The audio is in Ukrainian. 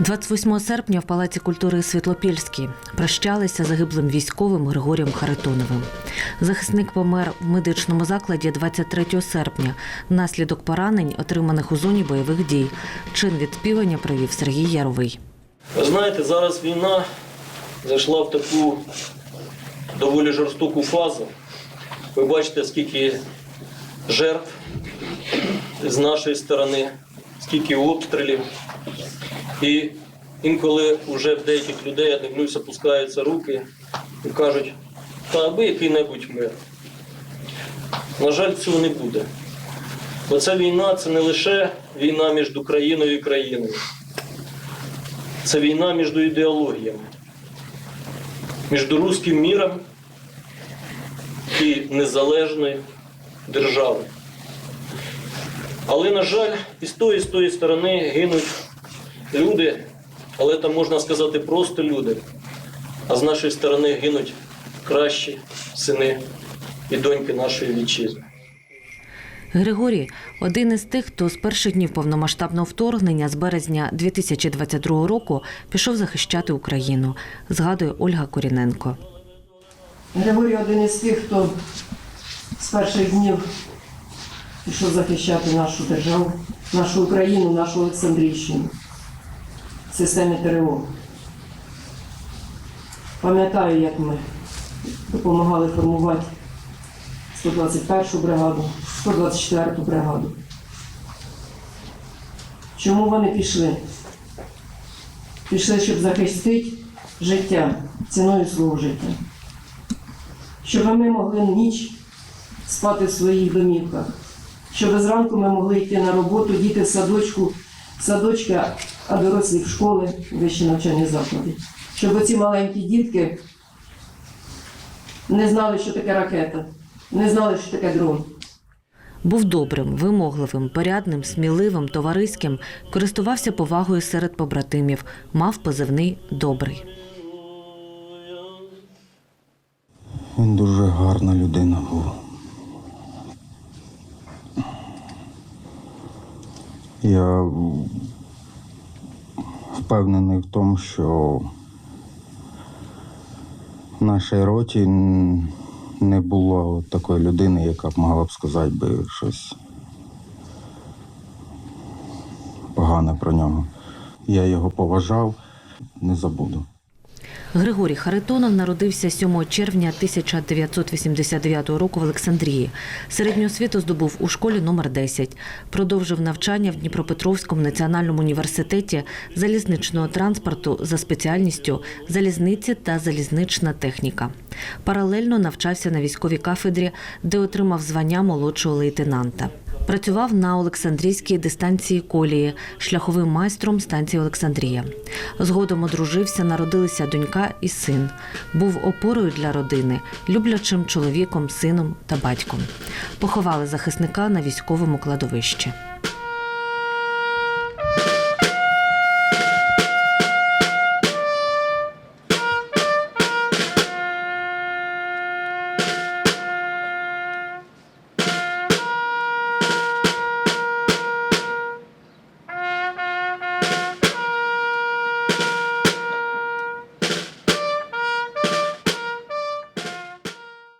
28 серпня в Палаці культури Світлопільській прощалися загиблим військовим Григорієм Харитоновим. Захисник помер в медичному закладі 23 серпня внаслідок поранень, отриманих у зоні бойових дій. Чин відспівання провів Сергій Яровий. Ви знаєте, зараз війна зайшла в таку доволі жорстоку фазу. Ви бачите, скільки жертв з нашої сторони, скільки обстрілів. І інколи вже в деяких людей, я дивлюся, опускаються руки і кажуть, та аби який-небудь мир. На жаль, цього не буде. Бо ця війна це не лише війна між країною і країною. Це війна між ідеологіями, між руським міром і незалежною державою. Але, на жаль, і з тої, і з тої сторони гинуть люди, але там можна сказати просто люди. А з нашої сторони гинуть кращі сини і доньки нашої вітчизни. Григорій один із тих, хто з перших днів повномасштабного вторгнення з березня 2022 року пішов захищати Україну, згадує Ольга Коріненко. Григорій один із тих, хто з перших днів пішов захищати нашу державу, нашу Україну, нашу Олександрійщину системі ТРО. Пам'ятаю, як ми допомагали формувати 121-ту бригаду, 124-ту бригаду. Чому вони пішли? Пішли, щоб захистити життя ціною свого життя щоб ми могли ніч спати в своїх домівках, щоб зранку ми могли йти на роботу, діти в садочку, садочка, а дорослі в школи, вищі навчальні заклади. Щоб ці маленькі дітки не знали, що таке ракета, не знали, що таке дрон. Був добрим, вимогливим, порядним, сміливим, товариським, користувався повагою серед побратимів, мав позивний добрий. Він дуже гарна людина був. Я впевнений в тому, що в нашій роті не було такої людини, яка б могла б сказати би щось погане про нього. Я його поважав, не забуду. Григорій Харитонов народився 7 червня 1989 року в Олександрії. Середню освіту здобув у школі номер 10. Продовжив навчання в Дніпропетровському національному університеті залізничного транспорту за спеціальністю залізниці та залізнична техніка. Паралельно навчався на військовій кафедрі, де отримав звання молодшого лейтенанта. Працював на Олександрійській дистанції колії, шляховим майстром станції Олександрія. Згодом одружився, народилися донька і син. Був опорою для родини, люблячим чоловіком, сином та батьком. Поховали захисника на військовому кладовищі.